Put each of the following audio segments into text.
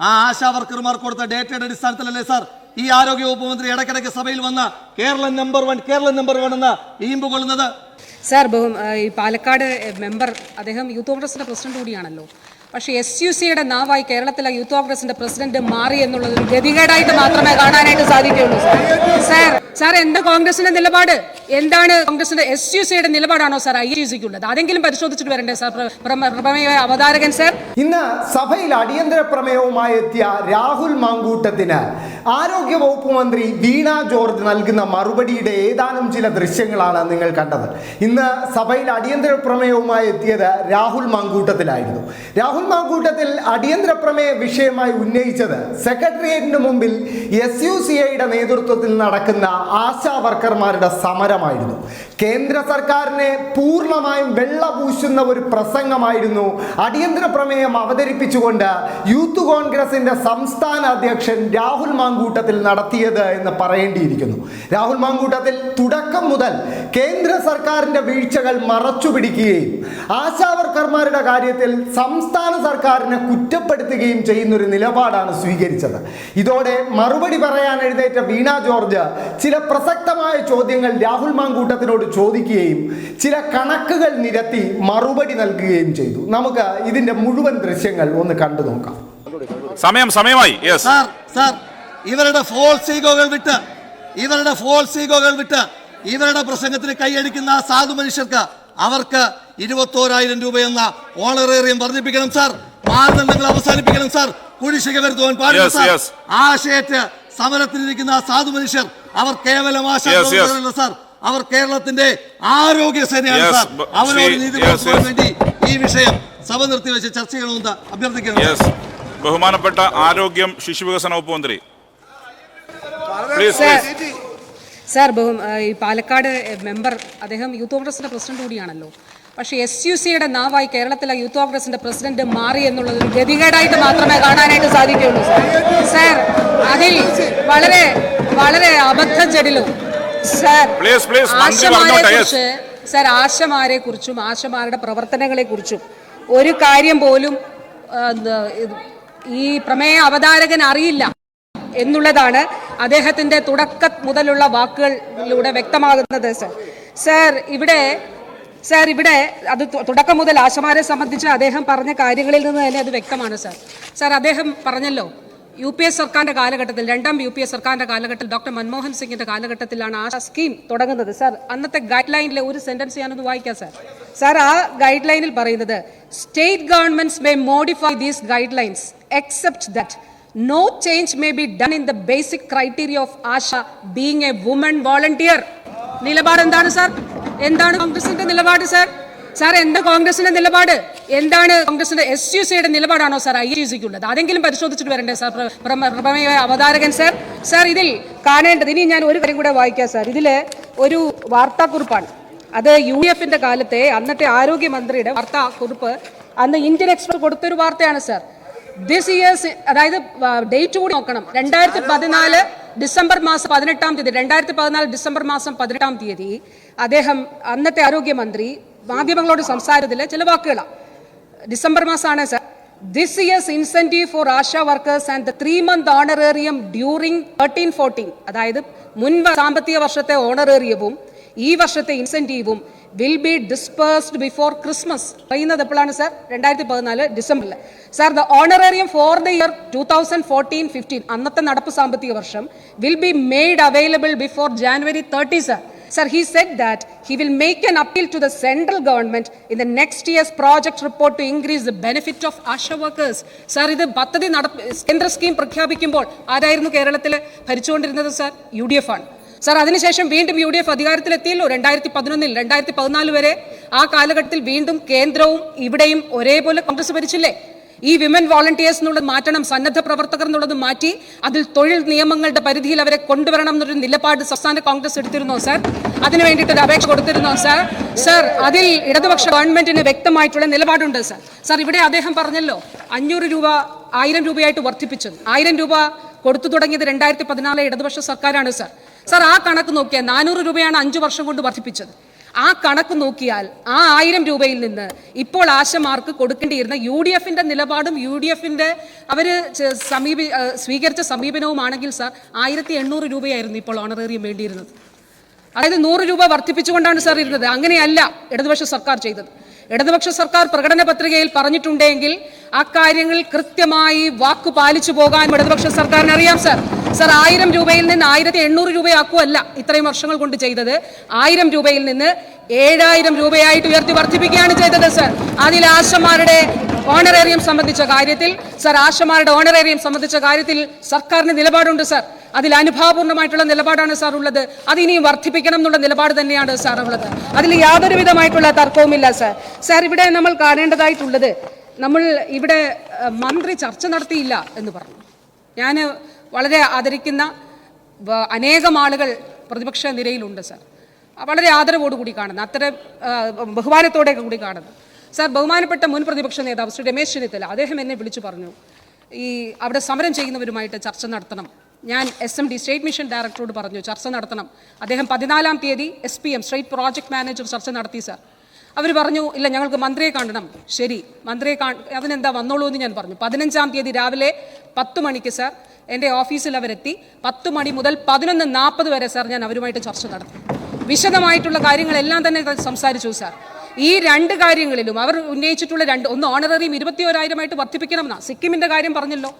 ആ ആശാ വർക്കർമാർ കൊടുത്ത ഡേറ്റയുടെ അടിസ്ഥാനത്തിലല്ലേ സാർ? ഈ ആരോഗ്യ മന്ത്രി ഇടയ്ക്കിടയ്ക്ക് സഭയിൽ വന്ന Keralam number one Keralam number one എന്ന ഈമ്പ് കൊള്ളുന്നത്. സാർ ഈ പാലക്കാട് മെമ്പർ അദ്ദേഹം യൂത്ത് കോൺഗ്രസിന്റെ പ്രസിഡന്റ് കൂടിയാണല്ലോ. പക്ഷേ എസ് യു സിയുടെ നാവായി കേരളത്തിലെ യൂത്ത് കോൺഗ്രസിന്റെ പ്രസിഡന്റ് മാറി എന്നുള്ളത് ഗതികേടായിട്ട് മാത്രമേ കാണാനായിട്ട് സാധിക്കുകയുള്ളൂ സാർ. സാർ എന്താ കോൺഗ്രസിന്റെ നിലപാട്? എന്താണ് കോൺഗ്രസിന്റെ എസ് യു സിയുടെ നിലപാടാണോ സാർ ഐ യു സിക്കുള്ളത് അതെങ്കിലും പരിശോധിച്ചിട്ട് വരണ്ടേ സാർ പ്ര- പ്രമേയ അവതാരകൻ സാർ? ഇന്ന് സഭയിൽ അടിയന്തര പ്രമേയവുമായി എത്തിയ രാഹുൽ മാങ്കൂട്ടത്തിന് ആരോഗ്യ വകുപ്പ് മന്ത്രി വീണ ജോർജ് നൽകുന്ന മറുപടിയുടെ ഏതാനും ചില ദൃശ്യങ്ങളാണ് നിങ്ങൾ കണ്ടത്. ഇന്ന് സഭയിൽ അടിയന്തര പ്രമേയവുമായി എത്തിയത് രാഹുൽ മാങ്കൂട്ടത്തിലായിരുന്നു. രാഹുൽ മാങ്കൂട്ടത്തിൽ അടിയന്തര പ്രമേയ വിഷയമായി ഉന്നയിച്ചത് സെക്രട്ടേറിയറ്റിന് മുമ്പിൽ എസ് യു സി ഐയുടെ നേതൃത്വത്തിൽ നടക്കുന്ന ആശാ വർക്കർമാരുടെ സമരമായിരുന്നു. കേന്ദ്ര സർക്കാരിനെ പൂർണമായും വെള്ള പൂശുന്ന ഒരു പ്രസംഗമായിരുന്നു അടിയന്തര പ്രമേയം അവതരിപ്പിച്ചുകൊണ്ട് യൂത്ത് കോൺഗ്രസിന്റെ സംസ്ഥാന അധ്യക്ഷൻ രാഹുൽ മാങ്കൂട്ടത്തിൽ നടത്തിയത് എന്ന് പറയേണ്ടിയിരിക്കുന്നു. രാഹുൽ മാങ്കൂട്ടത്തിൽ തുടക്കം മുതൽ കേന്ദ്ര സർക്കാരിന്റെ വീഴ്ചകൾ മറച്ചു പിടിക്കുകയും ആശാവർക്കർമാരുടെ കാര്യത്തിൽ സംസ്ഥാന സർക്കാരിനെ കുറ്റപ്പെടുത്തുകയും ചെയ്യുന്നൊരു നിലപാടാണ് സ്വീകരിച്ചത്. ഇതോടെ മറുപടി പറയാൻ എഴുന്നേറ്റ വീണ ജോർജ് ചില പ്രസക്തമായ ചോദ്യങ്ങൾ രാഹുൽ മാങ്കൂട്ടത്തിനോട് ചോദിക്കുകയും ചില കണക്കുകൾ നിരത്തി മറുപടി നൽകുകയും ചെയ്തു. നമുക്ക് ഇതിന്റെ മുഴുവൻ ദൃശ്യങ്ങൾ ഒന്ന് കണ്ടു നോക്കാം സമയം സമയമായി. സാർ സാർ ഇവരുടെ ഫോൾസ് ഈഗോകൾ വിട്ട് ഇവരുടെ ഫോൾസ് ഈഗോകൾ വിട്ട് ഇവരുടെ പ്രസംഗത്തിന് കൈയടിക്കുന്ന ആ സാധു മനുഷ്യർക്ക് അവർക്ക് ഇരുപത്തോരായിരം രൂപ എന്ന ഓണറേറിയം വർദ്ധിപ്പിക്കണം സാർ മാനദണ്ഡങ്ങൾ അവസാനിപ്പിക്കണം സാർ കുടിശ്ശിക വരുത്തുവാൻ പാടില്ല സാർ. ആശയറ്റ് സമരത്തിലിരിക്കുന്ന ആ സാധു മനുഷ്യർ അവർ കേവലം ആശയല്ല. സാർ അവർ കേരളത്തിന്റെ ആരോഗ്യ സേനയാണ് സാർ അവരോട് നീതി വേണ്ടി ഈ വിഷയം സഭ നിർത്തിവെച്ച് ചർച്ച ചെയ്യണമെന്ന് അഭ്യർത്ഥിക്കുന്നു ബഹുമാനപ്പെട്ട ആരോഗ്യം ശിശുവികസന വകുപ്പ് മന്ത്രി സാർ പ്ലീസ് സാർ ബഹു ഈ പാലക്കാട് മെമ്പർ അദ്ദേഹം യൂത്ത് കോൺഗ്രസിന്റെ പ്രസിഡന്റ് കൂടിയാണല്ലോ. പക്ഷേ എസ് യു സിയുടെ നാവായി കേരളത്തിലെ യൂത്ത് കോൺഗ്രസിന്റെ പ്രസിഡന്റ് മാറി എന്നുള്ളത് ഒരു ഗതികേടായിട്ട് മാത്രമേ കാണാനായിട്ട് സാധിക്കുകയുള്ളൂ സാർ. സാർ അതിൽ വളരെ വളരെ അബദ്ധം ചെടിലും സാർ. കുറിച്ച് ആശമാരെ കുറിച്ചും ആശമാരുടെ പ്രവർത്തനങ്ങളെ കുറിച്ചും ഒരു കാര്യം പോലും ഈ പ്രമേയ അവതാരകൻ അറിയില്ല എന്നുള്ളതാണ് അദ്ദേഹത്തിന്റെ തുടക്ക മുതലുള്ള വാക്കുകളിലൂടെ വ്യക്തമാകുന്നത് സർ. സർ ഇവിടെ സർ ഇവിടെ അത് തുടക്കം മുതൽ ആശമാരെ സംബന്ധിച്ച് അദ്ദേഹം പറഞ്ഞ കാര്യങ്ങളിൽ നിന്ന് തന്നെ അത് വ്യക്തമാണ് സർ. സർ അദ്ദേഹം പറഞ്ഞല്ലോ യു പി എസ് സർക്കാരിന്റെ കാലഘട്ടത്തിൽ രണ്ടാം യു പി എസ് സർക്കാരിന്റെ കാലഘട്ടത്തിൽ ഡോക്ടർ മൻമോഹൻ സിംഗിന്റെ കാലഘട്ടത്തിലാണ് ആ സ്കീം തുടങ്ങുന്നത് സർ. അന്നത്തെ ഗൈഡ് ലൈനിലെ ഒരു സെന്റൻസ് ഞാനൊന്ന് വായിക്കാം സർ. സർ ആ ഗൈഡ് ലൈനിൽ പറയുന്നത് state governments may modify these guidelines except that. No change may be done in the basic criteria of ASHA being a woman volunteer നിലപാട് എന്താണ് സാർ എന്താണ് കോൺഗ്രസിന്റെ നിലപാട് സാർ സാർ എന്താ കോൺഗ്രസിന്റെ നിലപാട്? എന്താണ് കോൺഗ്രസിന്റെ എസ് യു സിയുടെ നിലപാടാണോ സാർ ഐ യു സിക്കുള്ളത് അതെങ്കിലും പരിശോധിച്ചിട്ട് വരണ്ടേ സാർ പ്രമേയ അവതാരകൻ സാർ സാർ ഇതിൽ കാണേണ്ടത് ഇനി ഞാൻ ഒരു കാര്യം കൂടെ വായിക്കാം സാർ ഇതിൽ ഒരു വാർത്താക്കുറിപ്പാണ്. അത് യു എഫിന്റെ കാലത്തെ അന്നത്തെ ആരോഗ്യമന്ത്രിയുടെ വാർത്താക്കുറിപ്പ് അന്ന് ഇന്ത്യൻ എക്സ്പ്രസ് കൊടുത്തൊരു വാർത്തയാണ് സാർ ദിസ് ഇയേഴ്സ് അതായത് ഡേറ്റ് കൂടി നോക്കണം. രണ്ടായിരത്തി പതിനാല് ഡിസംബർ മാസം പതിനെട്ടാം തീയതി രണ്ടായിരത്തി പതിനാല് ഡിസംബർ മാസം പതിനെട്ടാം തീയതി അദ്ദേഹം അന്നത്തെ ആരോഗ്യമന്ത്രി മാധ്യമങ്ങളോട് സംസാരത്തിലെ ചില വാക്കുകളാണ്. ഡിസംബർ മാസമാണ് sir. This years incentive for ASHA workers and the three month honorarium during thirteen fourteen അതായത് മുൻ സാമ്പത്തിക വർഷത്തെ ഓണറേറിയവും ഈ വർഷത്തെ ഇൻസെന്റീവും will be dispersed before Christmas പറയുന്നത് എപ്പോഴാണ് സാർ രണ്ടായിരത്തി പതിനാല് ഡിസംബറിൽ. Sir the honorarium for the year two thousand fourteen fifteen അന്നത്തെ നടപ്പ് സാമ്പത്തിക വർഷം will be made available before January thirty sir Sir, he said that he will make an appeal to the central government in the next year's project report to increase the benefit of ASHA workers. Sir, ഇത് പദ്ധതി നടപ്പ് കേന്ദ്ര scheme പ്രഖ്യാപിക്കുമ്പോൾ ആരായിരുന്നു കേരളത്തിൽ ഭരിച്ചുകൊണ്ടിരുന്നത് sir U D F ആണ്. Sir അതിനുശേഷം വീണ്ടും യു ഡി എഫ് അധികാരത്തിലെത്തിയല്ലോ രണ്ടായിരത്തി പതിനൊന്നിൽ രണ്ടായിരത്തി പതിനാല് വരെ. ആ കാലഘട്ടത്തിൽ വീണ്ടും കേന്ദ്രവും ഇവിടെയും ഒരേപോലെ കോൺഗ്രസ് ഭരിച്ചില്ലേ? ഈ വിമൻ വോളണ്ടിയേഴ്സ് എന്നുള്ളത് മാറ്റണം സന്നദ്ധ പ്രവർത്തകർ എന്നുള്ളത് മാറ്റി അതിൽ തൊഴിൽ നിയമങ്ങളുടെ പരിധിയിൽ അവരെ കൊണ്ടുവരണം എന്നൊരു നിലപാട് സംസ്ഥാന കോൺഗ്രസ് എടുത്തിരുന്നോ സാർ? അതിനു വേണ്ടിയിട്ട് ഒരു അപേക്ഷ കൊടുത്തിരുന്നോ സാർ? സാർ അതിൽ ഇടതുപക്ഷ ഗവൺമെന്റിന് വ്യക്തമായിട്ടുള്ള നിലപാടുണ്ട് സാർ. സാർ ഇവിടെ അദ്ദേഹം പറഞ്ഞല്ലോ അഞ്ഞൂറ് രൂപ ആയിരം രൂപയായിട്ട് വർദ്ധിപ്പിച്ചത് ആയിരം രൂപ കൊടുത്തു തുടങ്ങിയത് രണ്ടായിരത്തി പതിനാല് ഇടതുപക്ഷ സർക്കാരാണ് സാർ. സാർ ആ കണക്ക് നോക്കിയാൽ നാനൂറ് രൂപയാണ് അഞ്ചു വർഷം കൊണ്ട് വർദ്ധിപ്പിച്ചത്. ആ കണക്ക് നോക്കിയാൽ ആ ആയിരം രൂപയിൽ നിന്ന് ഇപ്പോൾ ആശമാർക്ക് കൊടുക്കേണ്ടിയിരുന്ന യു ഡി എഫിന്റെ നിലപാടും യു ഡി എഫിന്റെ അവർ സമീപി സ്വീകരിച്ച സമീപനവുമാണെങ്കിൽ സാർ ആയിരത്തി എണ്ണൂറ് രൂപയായിരുന്നു ഇപ്പോൾ ഓണറേറിയം വേണ്ടിയിരുന്നത്. അതായത് നൂറ് രൂപ വർദ്ധിപ്പിച്ചുകൊണ്ടാണ് സാർ ഇരുന്നത്. അങ്ങനെയല്ല ഇടതുപക്ഷ സർക്കാർ ചെയ്തത്. ഇടതുപക്ഷ സർക്കാർ പ്രകടന പത്രികയിൽ പറഞ്ഞിട്ടുണ്ടെങ്കിൽ ആ കാര്യങ്ങൾ കൃത്യമായി വാക്കു പാലിച്ചു പോകാൻ ഇടതുപക്ഷ സർക്കാരിന് അറിയാം സാർ. സാർ ആയിരം രൂപയിൽ നിന്ന് ആയിരത്തി എണ്ണൂറ് രൂപയാക്കുമല്ല ഇത്രയും വർഷങ്ങൾ കൊണ്ട് ചെയ്തത്. ആയിരം രൂപയിൽ നിന്ന് ഏഴായിരം രൂപയായിട്ട് ഉയർത്തി വർദ്ധിപ്പിക്കുകയാണ് ചെയ്തത് സർ. അതിൽ ആശമാരുടെ ഓണറേറിയം സംബന്ധിച്ച കാര്യത്തിൽ സർ ആശമാരുടെ ഓണറേറിയം സംബന്ധിച്ച കാര്യത്തിൽ സർക്കാരിന് നിലപാടുണ്ട് സർ. അതിൽ അനുഭാവപൂർണമായിട്ടുള്ള നിലപാടാണ് സാർ ഉള്ളത്. അത് ഇനിയും വർദ്ധിപ്പിക്കണം എന്നുള്ള നിലപാട് തന്നെയാണ് സാർ ഉള്ളത്. അതിൽ യാതൊരു വിധമായിട്ടുള്ള തർക്കവുമില്ല സാർ. സാർ ഇവിടെ നമ്മൾ കാണേണ്ടതായിട്ടുള്ളത് നമ്മൾ ഇവിടെ മന്ത്രി ചർച്ച നടത്തിയില്ല എന്ന് പറഞ്ഞു. ഞാൻ വളരെ ആദരിക്കുന്ന അനേകം ആളുകൾ പ്രതിപക്ഷ നിരയിലുണ്ട് സാർ. വളരെ ആദരവോടുകൂടി കാണുന്നു. അത്തരം ആ, ബഹുമാനത്തോടെ കൂടി കാണുന്നു. സർ ബഹുമാനപ്പെട്ട മുൻ പ്രതിപക്ഷ നേതാവ് ശ്രീ രമേശ് ചെന്നിത്തല അദ്ദേഹം എന്നെ വിളിച്ചു പറഞ്ഞു ഈ അവിടെ സമരം ചെയ്യുന്നവരുമായിട്ട് ചർച്ച നടത്തണം. ഞാൻ S M D state mission ഡയറക്ടറോട് പറഞ്ഞു ചർച്ച നടത്തണം. അദ്ദേഹം പതിനാലാം തീയതി S P M state project manager ചർച്ച നടത്തി സർ. അവർ പറഞ്ഞു ഇല്ല ഞങ്ങൾക്ക് മന്ത്രിയെ കാണണം. ശരി മന്ത്രിയെ കാ അതിനെന്താ വന്നോളൂ എന്ന് ഞാൻ പറഞ്ഞു. പതിനഞ്ചാം തീയതി രാവിലെ പത്ത് മണിക്ക് സാർ എന്റെ ഓഫീസിൽ അവരെത്തി. പത്ത് മണി മുതൽ പതിനൊന്ന് നാൽപ്പത് വരെ സാർ ഞാൻ അവരുമായിട്ട് ചർച്ച നടത്തി. വിശദമായിട്ടുള്ള കാര്യങ്ങളെല്ലാം തന്നെ സംസാരിച്ചു സാർ. ഈ രണ്ട് കാര്യങ്ങളിലും അവർ ഉന്നയിച്ചിട്ടുള്ള രണ്ട് ഒന്ന് ഓണററിയും ഇരുപത്തിയോരായിരമായിട്ട് വർദ്ധിപ്പിക്കണമെന്നാണ് സിക്കിമിന്റെ കാര്യം പറഞ്ഞല്ലോ.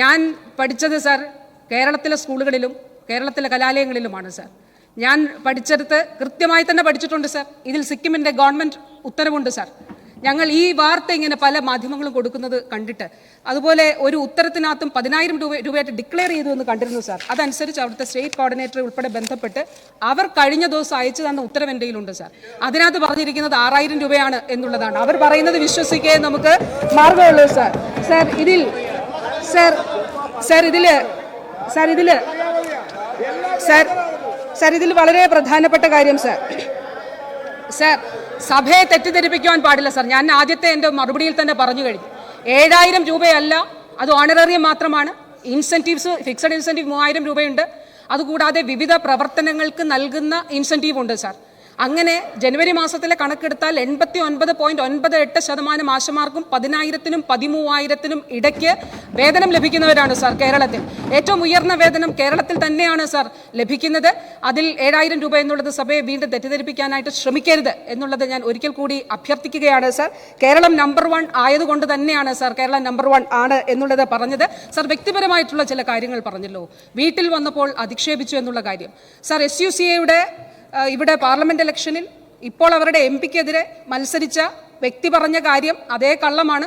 ഞാൻ പഠിച്ചത് സാർ കേരളത്തിലെ സ്കൂളുകളിലും കേരളത്തിലെ കലാലയങ്ങളിലുമാണ് സാർ. ഞാൻ പഠിച്ചെടുത്ത് കൃത്യമായി തന്നെ പഠിച്ചിട്ടുണ്ട് സാർ. ഇതിൽ സിക്കിമിന്റെ ഗവൺമെന്റ് ഉത്തരവുണ്ട് സാർ. ഞങ്ങൾ ഈ വാർത്ത ഇങ്ങനെ പല മാധ്യമങ്ങളും കൊടുക്കുന്നത് കണ്ടിട്ട് അതുപോലെ ഒരു ഉത്തരത്തിനകത്തും പതിനായിരം രൂപ രൂപയായിട്ട് ഡിക്ലെയർ ചെയ്തു എന്ന് കണ്ടിരുന്നു സാർ അതനുസരിച്ച് അവിടുത്തെ സ്റ്റേറ്റ് കോർഡിനേറ്റർ ഉൾപ്പെടെ ബന്ധപ്പെട്ട് അവർ കഴിഞ്ഞ ദിവസം അയച്ചു തന്ന ഉത്തരവ് എന്റെ കയ്യിലുണ്ട് സാർ അതിനകത്ത് പറഞ്ഞിരിക്കുന്നത് ആറായിരം രൂപയാണ് എന്നുള്ളതാണ്. അവർ പറയുന്നത് വിശ്വസിക്കേ നമുക്ക് മാർഗമുള്ളൂ സാർ സാർ ഇതിൽ സാർ സാർ ഇതിൽ സാർ ഇതിൽ സാർ സാർ ഇതിൽ വളരെ പ്രധാനപ്പെട്ട കാര്യം സാർ സാർ സഭയെ തെറ്റിദ്ധരിപ്പിക്കുവാൻ പാടില്ല സാർ. ഞാൻ ആദ്യത്തെ എന്റെ മറുപടിയിൽ തന്നെ പറഞ്ഞു കഴിഞ്ഞു. ഏഴായിരം രൂപയല്ല അത് ഓണററിയം മാത്രമാണ്. ഇൻസെന്റീവ്സ് ഫിക്സഡ് ഇൻസെന്റീവ് മൂവായിരം രൂപയുണ്ട്. അതുകൂടാതെ വിവിധ പ്രവർത്തനങ്ങൾക്ക് നൽകുന്ന ഇൻസെന്റീവ് ഉണ്ട് സാർ. അങ്ങനെ ജനുവരി മാസത്തിലെ കണക്കെടുത്താൽ എൺപത്തി ഒൻപത് പോയിന്റ് ഒൻപത് എട്ട് ശതമാനം ആശമാർക്കും പതിനായിരത്തിനും പതിമൂവായിരത്തിനും ഇടയ്ക്ക് വേതനം ലഭിക്കുന്നവരാണ് സാർ കേരളത്തിൽ. ഏറ്റവും ഉയർന്ന വേതനം കേരളത്തിൽ തന്നെയാണ് സാർ ലഭിക്കുന്നത്. അതിൽ ഏഴായിരം രൂപ എന്നുള്ളത് സഭയെ വീണ്ടും തെറ്റിദ്ധരിപ്പിക്കാനായിട്ട് ശ്രമിക്കരുത് എന്നുള്ളത് ഞാൻ ഒരിക്കൽ കൂടി അഭ്യർത്ഥിക്കുകയാണ് സാർ. കേരളം നമ്പർ വൺ ആയതുകൊണ്ട് തന്നെയാണ് സാർ കേരളം നമ്പർ വൺ ആണ് എന്നുള്ളത് പറഞ്ഞത്. സാർ വ്യക്തിപരമായിട്ടുള്ള ചില കാര്യങ്ങൾ പറഞ്ഞല്ലോ. വീട്ടിൽ വന്നപ്പോൾ അധിക്ഷേപിച്ചു എന്നുള്ള കാര്യം. സാർ എസ് യു സി എയുടെ ഇവിടെ പാർലമെന്റ് ഇലക്ഷനിൽ ഇപ്പോൾ അവരുടെ എം പിക്കെതിരെ മത്സരിച്ച വ്യക്തി പറഞ്ഞ കാര്യം അതേ കള്ളമാണ്.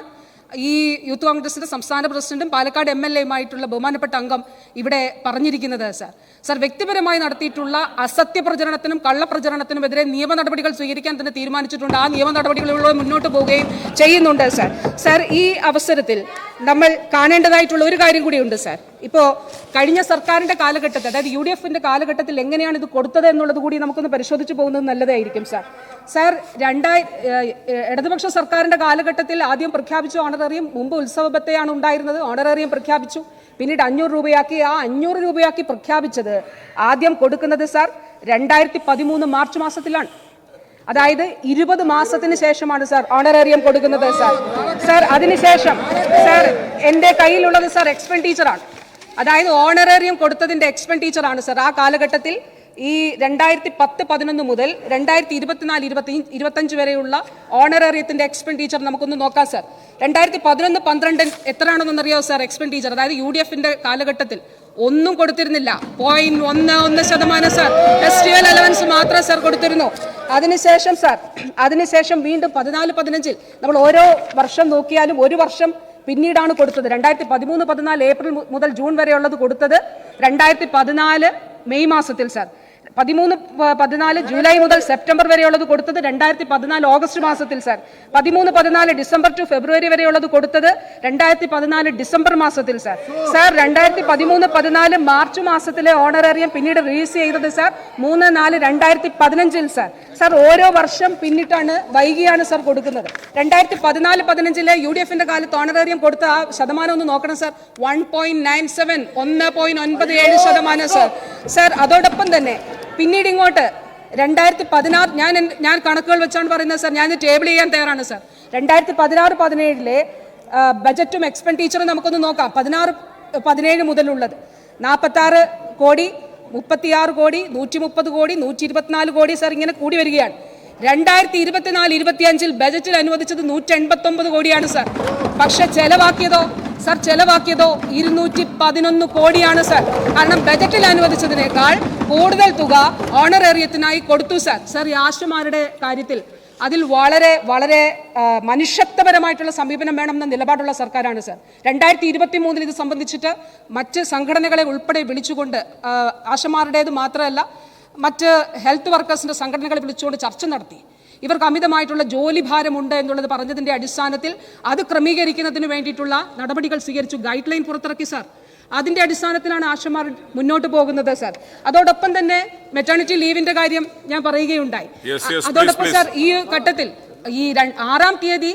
ഈ യൂത്ത് കോൺഗ്രസിന്റെ സംസ്ഥാന പ്രസിഡന്റും പാലക്കാട് എം എൽ എയുമായിട്ടുള്ള ബഹുമാനപ്പെട്ട അംഗം ഇവിടെ പറഞ്ഞിരിക്കുന്നത് സാർ. സാർ വ്യക്തിപരമായി നടത്തിയിട്ടുള്ള അസത്യ പ്രചരണത്തിനും കള്ളപ്രചരണത്തിനുമെതിരെ നിയമ നടപടികൾ സ്വീകരിക്കാൻ തന്നെ തീരുമാനിച്ചിട്ടുണ്ട്. ആ നിയമ നടപടികളിലൂടെ മുന്നോട്ട് പോവുകയും ചെയ്യുന്നുണ്ട് സർ. സാർ ഈ അവസരത്തിൽ നമ്മൾ കാണേണ്ടതായിട്ടുള്ള ഒരു കാര്യം കൂടിയുണ്ട് സാർ. ഇപ്പോൾ കഴിഞ്ഞ സർക്കാരിന്റെ കാലഘട്ടത്തിൽ അതായത് യു ഡി എഫിന്റെ കാലഘട്ടത്തിൽ എങ്ങനെയാണ് ഇത് കൊടുത്തത് എന്നുള്ളത് കൂടി നമുക്കൊന്ന് പരിശോധിച്ച് പോകുന്നത് നല്ലതായിരിക്കും സാർ. സാർ രണ്ടായി ഇടതുപക്ഷ സർക്കാരിന്റെ കാലഘട്ടത്തിൽ ആദ്യം പ്രഖ്യാപിച്ചു ഓണറേറിയം മുമ്പ് ഉത്സവബത്തെയാണ് ഉണ്ടായിരുന്നത്. ഓണറേറിയം പ്രഖ്യാപിച്ചു. പിന്നീട് അഞ്ഞൂറ് രൂപയാക്കി. ആ അഞ്ഞൂറ് രൂപയാക്കി പ്രഖ്യാപിച്ചത് ആദ്യം കൊടുക്കുന്നത് സാർ രണ്ടായിരത്തി പതിമൂന്ന് മാർച്ച് മാസത്തിലാണ്. അതായത് ഇരുപത് മാസത്തിന് ശേഷമാണ് സാർ ഓണറേറിയം കൊടുക്കുന്നത് സാർ. സാർ അതിനുശേഷം സാർ എന്റെ കയ്യിലുള്ളത് സാർ എക്സ്പെൻഡിച്ചറാണ് അതായത് ഓണറേറിയം കൊടുത്തതിന്റെ എക്സ്പെൻഡിച്ചറാണ് സാർ. ആ കാലഘട്ടത്തിൽ ഈ രണ്ടായിരത്തി പത്ത് പതിനൊന്ന് മുതൽ രണ്ടായിരത്തി ഇരുപത്തിനാല് ഇരുപത്തി ഇരുപത്തഞ്ച് വരെയുള്ള ഓണറേറിയത്തിന്റെ എക്സ്പെൻഡിച്ചർ നമുക്കൊന്ന് നോക്കാം സാർ. രണ്ടായിരത്തി പതിനൊന്ന് പന്ത്രണ്ട് എത്രയാണെന്നറിയോ സാർ എക്സ്പെൻഡിച്ചർ? അതായത് യു ഡി എഫിന്റെ കാലഘട്ടത്തിൽ ഒന്നും കൊടുത്തിരുന്നില്ല. പോയിന്റ് ഒന്ന് ഒന്ന് ശതമാനം സാർ. ഫെസ്റ്റിവൽ അലവൻസ് മാത്രം സാർ കൊടുത്തിരുന്നു. അതിനുശേഷം സാർ അതിനുശേഷം വീണ്ടും പതിനാല് പതിനഞ്ചിൽ നമ്മൾ ഓരോ വർഷം നോക്കിയാലും ഒരു വർഷം പിന്നീടാണ് കൊടുത്തത്. രണ്ടായിരത്തി പതിമൂന്ന് പതിനാല് ഏപ്രിൽ മുതൽ ജൂൺ വരെയുള്ളത് കൊടുത്തത് രണ്ടായിരത്തി പതിനാല് മെയ് മാസത്തിൽ സാർ. പതിമൂന്ന് പതിനാല് ജൂലൈ മുതൽ സെപ്റ്റംബർ വരെയുള്ളത് കൊടുത്തത് രണ്ടായിരത്തി പതിനാല് ഓഗസ്റ്റ് മാസത്തിൽ സാർ. പതിമൂന്ന് പതിനാല് ഡിസംബർ ടു ഫെബ്രുവരി വരെയുള്ളത് കൊടുത്തത് രണ്ടായിരത്തി പതിനാല് ഡിസംബർ മാസത്തിൽ സാർ. സാർ രണ്ടായിരത്തി പതിമൂന്ന് പതിനാല് മാർച്ച് മാസത്തിലെ ഓണറേറിയം പിന്നീട് റിലീസ് ചെയ്തത് സാർ മൂന്ന് നാല് രണ്ടായിരത്തി പതിനഞ്ചിൽ സാർ. സാർ ഓരോ വർഷം പിന്നിട്ടാണ് വൈകിയാണ് സാർ കൊടുക്കുന്നത്. രണ്ടായിരത്തി പതിനാല് പതിനഞ്ചിലെ യു ഡി എഫിന്റെ കാലത്ത് ഓണറേറിയം കൊടുത്ത ആ ശതമാനം ഒന്ന് നോക്കണം sir. One point nine seven ഒന്ന് പോയിന്റ് ഒൻപത് ഏഴ് ശതമാനം സാർ. സാർ അതോടൊപ്പം തന്നെ പിന്നീട് ഇങ്ങോട്ട് രണ്ടായിരത്തി പതിനാറ് ഞാൻ ഞാൻ കണക്കുകൾ വെച്ചാണ് പറയുന്നത് സാർ ഞാൻ ടേബിൾ ചെയ്യാൻ തയ്യാറാണ് സാർ. രണ്ടായിരത്തി പതിനാറ് പതിനേഴിലെ ബജറ്റും എക്സ്പെൻഡിച്ചറും നമുക്കൊന്ന് നോക്കാം. പതിനാറ് പതിനേഴ് മുതലുള്ളത്. നാൽപ്പത്താറ് കോടി മുപ്പത്തിയാറ് കോടി നൂറ്റി മുപ്പത് കോടി നൂറ്റി ഇരുപത്തിനാല് കോടി സാർ ഇങ്ങനെ കൂടി വരികയാണ്. രണ്ടായിരത്തി ഇരുപത്തിനാല് ഇരുപത്തിയഞ്ചിൽ ബജറ്റിൽ അനുവദിച്ചത് നൂറ്റി എൺപത്തി ഒമ്പത് കോടിയാണ് സർ. പക്ഷെ ചെലവാക്കിയതോ സർ ചെലവാക്കിയതോ ഇരുന്നൂറ്റി പതിനൊന്ന് കോടിയാണ് സർ. കാരണം ബജറ്റിൽ അനുവദിച്ചതിനേക്കാൾ കൂടുതൽ തുക ഓണറേറിയത്തിനായി കൊടുത്തു സർ. സർ ആശുമാരുടെ കാര്യത്തിൽ അതിൽ വളരെ വളരെ മനുഷ്യത്വപരമായിട്ടുള്ള സമീപനം വേണമെന്ന നിലപാടുള്ള സർക്കാരാണ് സർ. രണ്ടായിരത്തി ഇരുപത്തി മൂന്നിൽ ഇത് സംബന്ധിച്ചിട്ട് മറ്റ് സംഘടനകളെ ഉൾപ്പെടെ വിളിച്ചുകൊണ്ട് ആശമാരുടേത് മാത്രമല്ല മറ്റ് ഹെൽത്ത് വർക്കേഴ്സിന്റെ സംഘടനകളെ വിളിച്ചുകൊണ്ട് ചർച്ച നടത്തി. ഇവർക്ക് അമിതമായിട്ടുള്ള ജോലി ഭാരമുണ്ട് എന്നുള്ളത് പറഞ്ഞതിന്റെ അടിസ്ഥാനത്തിൽ അത് ക്രമീകരിക്കുന്നതിന് വേണ്ടിയിട്ടുള്ള നടപടികൾ സ്വീകരിച്ചു ഗൈഡ് ലൈൻ പുറത്തിറക്കി സാർ. അതിന്റെ അടിസ്ഥാനത്തിലാണ് ആശമാർ മുന്നോട്ട് പോകുന്നത് സാർ. അതോടൊപ്പം തന്നെ മെറ്റേണിറ്റി ലീവിന്റെ കാര്യം ഞാൻ പറയുകയുണ്ടായി. അതോടൊപ്പം സാർ ഈ ഘട്ടത്തിൽ ഈ ആറാം തീയതി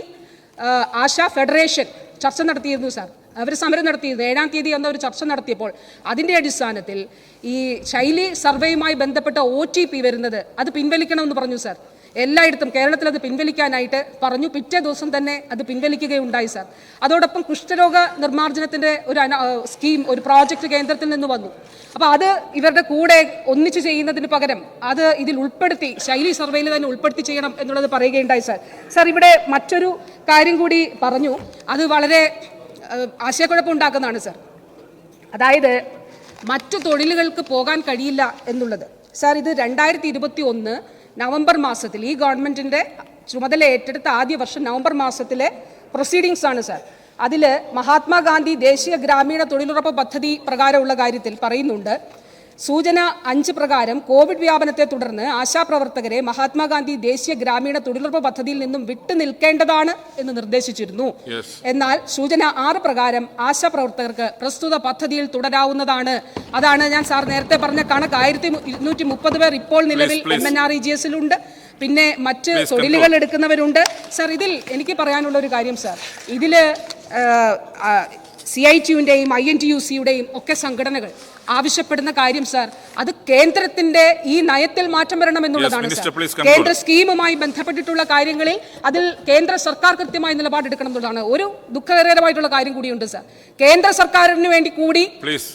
ആശാ ഫെഡറേഷൻ ചർച്ച നടത്തിയിരുന്നു സാർ. അവർ സമരം നടത്തിയത് ഏഴാം തീയതി എന്ന ഒരു ചർച്ച നടത്തിയപ്പോൾ അതിന്റെ അടിസ്ഥാനത്തിൽ ഈ ശൈലി സർവേയുമായി ബന്ധപ്പെട്ട ഒ ടി പി വരുന്നത് അത് പിൻവലിക്കണമെന്ന് പറഞ്ഞു സാർ. എല്ലായിടത്തും കേരളത്തിൽ അത് പിൻവലിക്കാനായിട്ട് പറഞ്ഞു. പിറ്റേ ദിവസം തന്നെ അത് പിൻവലിക്കുകയുണ്ടായി സാർ. അതോടൊപ്പം കുഷ്ഠരോഗ നിർമ്മാർജനത്തിന്റെ ഒരു സ്കീം ഒരു പ്രോജക്റ്റ് കേന്ദ്രത്തിൽ നിന്ന് വന്നു. അപ്പോൾ അത് ഇവരുടെ കൂടെ ഒന്നിച്ച് ചെയ്യുന്നതിന് പകരം അത് ഇതിൽ ഉൾപ്പെടുത്തി ശൈലി സർവേയിൽ തന്നെ ഉൾപ്പെടുത്തി ചെയ്യണം എന്നുള്ളത് പറയുകയുണ്ടായി സാർ. സാർ ഇവിടെ മറ്റൊരു കാര്യം കൂടി പറഞ്ഞു. അത് വളരെ ആശയക്കുഴപ്പം ഉണ്ടാക്കുന്നതാണ് സർ. അതായത് മറ്റു തൊഴിലുകൾക്ക് പോകാൻ കഴിയില്ല എന്നുള്ളത്. സാർ ഇത് രണ്ടായിരത്തി ഇരുപത്തി ഒന്ന് നവംബർ മാസത്തിൽ ഈ ഗവൺമെന്റിന്റെ ചുമതല ഏറ്റെടുത്ത ആദ്യ വർഷം നവംബർ മാസത്തിലെ പ്രൊസീഡിങ്സ് ആണ് സാർ. അതിൽ മഹാത്മാഗാന്ധി ദേശീയ ഗ്രാമീണ തൊഴിലുറപ്പ് പദ്ധതി പ്രകാരമുള്ള കാര്യത്തിൽ പറയുന്നുണ്ട്. സൂചന അഞ്ച് പ്രകാരം കോവിഡ് വ്യാപനത്തെ തുടർന്ന് ആശാപ്രവർത്തകരെ മഹാത്മാഗാന്ധി ദേശീയ ഗ്രാമീണ തൊഴിലുറപ്പ് പദ്ധതിയിൽ നിന്നും വിട്ടു നിൽക്കേണ്ടതാണ് എന്ന് നിർദ്ദേശിച്ചിരുന്നു. എന്നാൽ സൂചന ആറ് പ്രകാരം ആശാപ്രവർത്തകർക്ക് പ്രസ്തുത പദ്ധതിയിൽ തുടരാവുന്നതാണ്. അതാണ് ഞാൻ സാർ നേരത്തെ പറഞ്ഞ കണക്ക്. ആയിരത്തി ഇരുന്നൂറ്റി മുപ്പത് പേർ ഇപ്പോൾ നിലവിൽ. M N R E G എസിലുണ്ട്. പിന്നെ മറ്റ് തൊഴിലുകൾ എടുക്കുന്നവരുണ്ട്. സാർ ഇതിൽ എനിക്ക് പറയാനുള്ള ഒരു കാര്യം സാർ. ഇതിൽ സി ഐ ടിയുടെയും ഐ എൻ ടി യു സിയുടെയും ഒക്കെ സംഘടനകൾ ആവശ്യപ്പെടുന്ന കാര്യം സർ. അത് കേന്ദ്രത്തിന്റെ ഈ നയത്തിൽ മാറ്റം വരണം എന്നുള്ളതാണ്. കേന്ദ്ര സ്കീമുമായി ബന്ധപ്പെട്ടിട്ടുള്ള കാര്യങ്ങളിൽ അതിൽ കേന്ദ്ര സർക്കാർ കൃത്യമായി നിലപാടെടുക്കണം എന്നുള്ളതാണ്. ഒരു ദുഃഖകരമായിട്ടുള്ള കാര്യം കൂടിയുണ്ട് സർ. കേന്ദ്ര സർക്കാരിന് വേണ്ടി കൂടി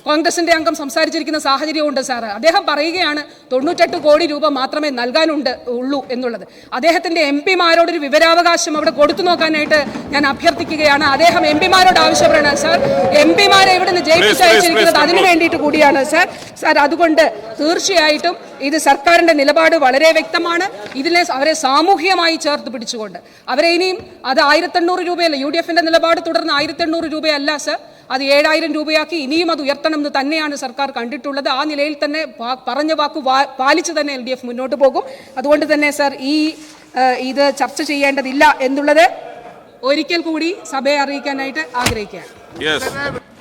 കോൺഗ്രസിന്റെ അംഗം സംസാരിച്ചിരിക്കുന്ന സാഹചര്യമുണ്ട് സാർ. അദ്ദേഹം പറയുകയാണ് തൊണ്ണൂറ്റെട്ട് കോടി രൂപ മാത്രമേ നൽകാനുണ്ട് ഉള്ളൂ എന്നുള്ളത്. അദ്ദേഹത്തിന്റെ എം പിമാരോടൊരു വിവരാവകാശം അവിടെ കൊടുത്തു നോക്കാനായിട്ട് ഞാൻ അഭ്യർത്ഥിക്കുകയാണ്. അദ്ദേഹം എം പിമാരോട് ആവശ്യപ്പെടണം സാർ. എം പിമാരെ Please, please, ജയിപ്പിച്ചയച്ചിരിക്കുന്നത് അതിനു. വേണ്ടിയിട്ട് കൂടിയാണ്. സാർ. സാർ അതുകൊണ്ട് തീർച്ചയായിട്ടും ഇത് സർക്കാരിന്റെ നിലപാട് വളരെ വ്യക്തമാണ്. ഇതിനെ അവരെ സാമൂഹികമായി ചേർത്ത് പിടിച്ചുകൊണ്ട്. അവരെ ഇനിയും അത് ആയിരത്തെണ്ണൂറ് രൂപയല്ല യു ഡി എഫിന്റെ നിലപാട് തുടർന്ന് ആയിരത്തെണ്ണൂറ് രൂപയല്ല സർ. അത് ഏഴായിരം രൂപയാക്കി ഇനിയും അത് ഉയർത്തണം എന്ന് തന്നെയാണ് സർക്കാർ കണ്ടിട്ടുള്ളത്. ആ നിലയിൽ തന്നെ പറഞ്ഞ വാക്ക് പാലിച്ച് തന്നെ എൽ ഡി എഫ് മുന്നോട്ട് പോകും. അതുകൊണ്ട് തന്നെ സർ ഈ ഇത് ചർച്ച ചെയ്യേണ്ടതില്ല എന്നുള്ളത് ഒരിക്കൽ കൂടി സഭയെ അറിയിക്കാനായിട്ട് ആഗ്രഹിക്കുകയാണ്.